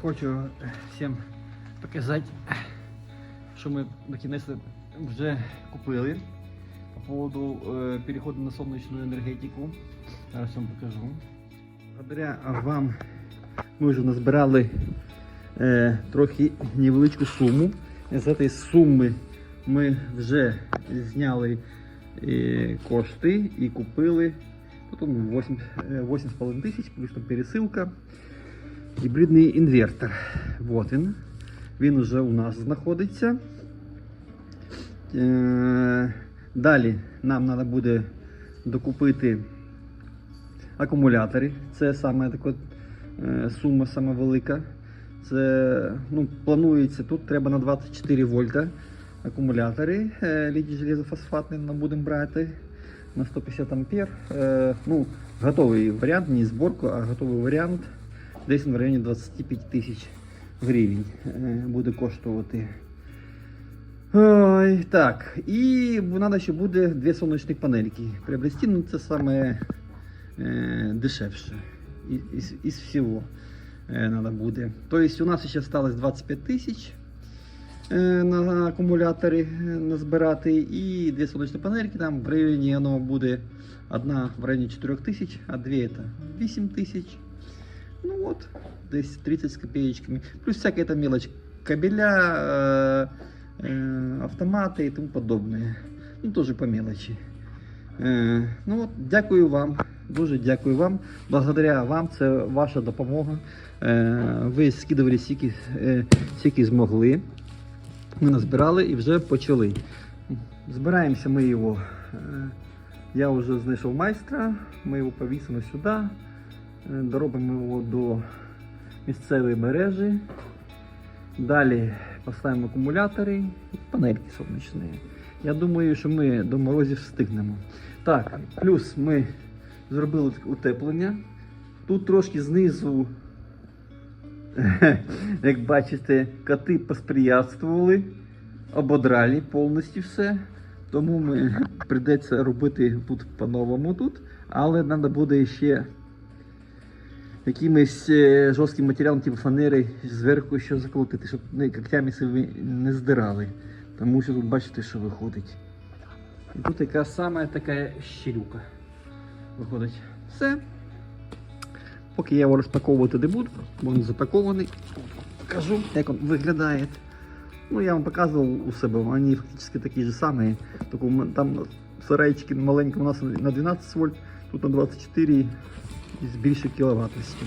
хочу всім показати, що ми на кінець вже купили по поводу е, переходу на сонячну енергетику. Зараз вам покажу. Благодаря вам ми вже назбирали е, трохи невеличку суму. З цієї суми ми вже зняли е, кошти і купили потім 8, е, 8,5 тисяч, плюс там пересилка. Гібридний інвертор. Вот він. Він уже у нас знаходиться. Е, Далі нам треба буде докупити акумулятори. Це саме така е, сума сама велика. Це ну, планується тут треба на 24 вольта акумулятори. Е, літій железофосфатний ми будемо брати на 150 ампер. Ну, готовий варіант, не зборку, а готовий варіант. Десь в районі 25 тисяч гривень е, буде коштувати. Ой, так, і треба ще буде дві сонячні панельки. Приобрести, ну це саме е, дешевше із, із, всього е, надо буде. Тобто у нас ще осталось 25 тисяч е, на акумулятори е, назбирати і дві сонячні панельки там в районі воно буде одна в районі 4 тисяч, а дві це 8 тисяч. Ну от, десь 30 з копеечками. Плюс всяка эта мелочь. Кабеля, э, э, автоматы и тому подобное. Ну, тоже по мелочи. Е, ну от, дякую вам. Дуже дякую вам. Благодаря вам це ваша допомога. Е, ви скидували стільки, е, скільки змогли. Ми назбирали і вже почали. Збираємося ми його. Е, я вже знайшов майстра, ми його повісимо сюди. Е, Доробимо його до місцевої мережі. Далі поставимо акумулятори і панельки сонячні. Я думаю, що ми до морозів встигнемо. Так, плюс ми зробили утеплення. Тут трошки знизу, як бачите, коти посприятствували, ободрали повністю все. Тому ми прийдеться робити тут по-новому тут, але треба буде ще якимось е, жорстким матеріалом, типу фанери, зверху ще заколотити, щоб ну, когтями себе не здирали. Тому що тут бачите, що виходить. І тут яка саме така щелюка виходить. Все. Поки я його розпаковувати не буду, бо він запакований. Покажу, як він виглядає. Ну, я вам показував у себе, вони фактично такі ж самі. Там сарайчики маленькі у нас на 12 вольт, тут на 24 з більшою кіловатністю.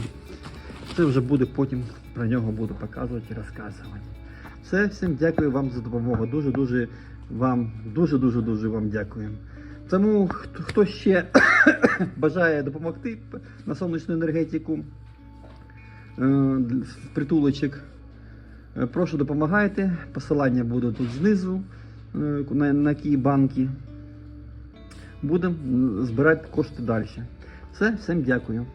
Це вже буде потім про нього буду показувати і розказувати. Все, всім дякую вам за допомогу. Дуже-дуже вам, дуже-дуже дуже вам дякую. Тому хто, ще бажає допомогти на сонячну енергетику, е, притулочок, е, прошу допомагайте. Посилання буде тут знизу е, на, на банки. Будемо збирати кошти далі. Все, всім дякую.